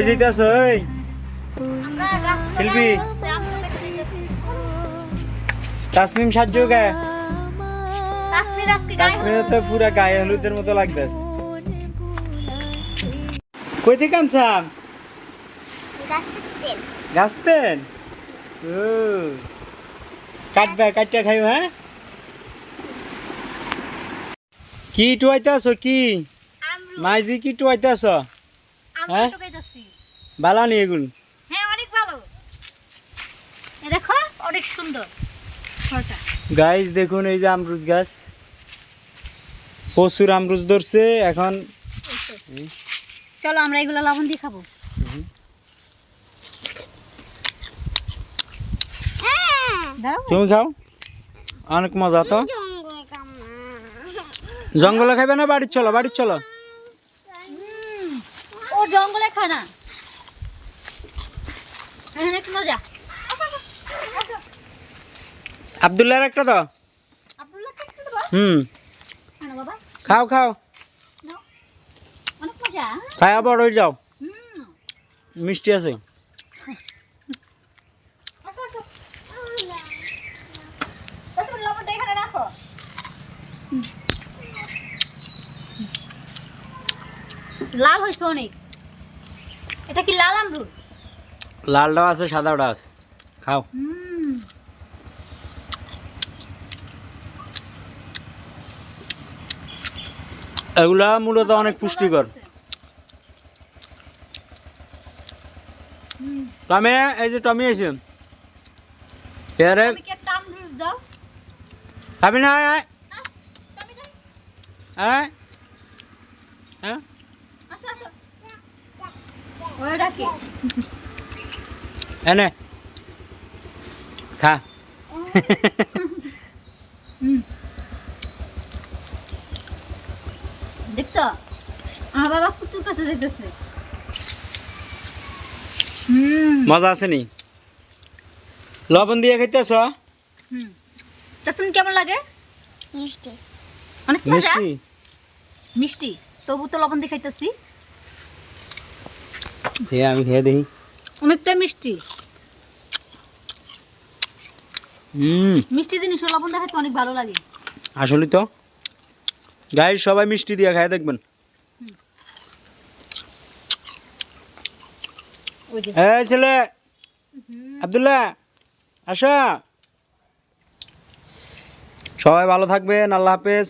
ওই আমরা গাছ শিল্পী। তাসমিম সাহায্য গে তাসমিমের তো পুরা গায়ে হলুদের মতো লাগতেছে। কই থেকে আনছাম? গাছতেন? ও। কাটবে কাটিয়া খাইও হ্যাঁ? কি টুয়াইতাছ কি? মাইজি কি টুয়াইতাছ? হ্যাঁ? বালা নি এগুলো। হ্যাঁ অনেক ভালো দেখো অনেক সুন্দর। গাইস দেখুন এই যে আমরুজ গাছ। প্রচুর আমরুজ ধরছে এখন চলো আমরা এগুলো লবণ দিয়ে খাব। তুমি খাও? অনেক মজা তো। জঙ্গলে খাবে না? বাড়ির চলো বাড়ির চলো। ও জঙ্গলে খায় না এখানে একটু মজা আবদুল্লাহর একটা দাও। হুম। খাও খাও। খায়া বড় হয়ে যাও। মিষ্টি আছে। লাল হয়েছে অনেক। এটা কি লাল আমরুদ লালটাও আছে সাদাটা আছে। খাও। এগুলা মূলত অনেক পুষ্টিকর। টমে এই যে টমি আছে। এরে কি খাবি না হ্যাঁ আসো ওই ডাকে এনে। খা। দেখছ? আমার বাবা কুচুর কাছে যেতেছে হুম। মজা আছে নি? লবণ দিয়ে খাইতেছ? হুম। কেমন লাগে? মিষ্টি। অনেক মিষ্টি? মিষ্টি। তবু তো লবণ দিয়ে খাইতেছি। আমি খেয়ে দেখি। অনেকটা মিষ্টি। হুম। মিষ্টি জিনিস লবণ দিয়ে খাইতে অনেক ভালো লাগে। আসলে তো গাই সবাই মিষ্টি দিয়ে খায় দেখবেন। এই ছেলে আব্দুল্লাহ আসা। সবাই ভালো থাকবেন আল্লাহ হাফেজ।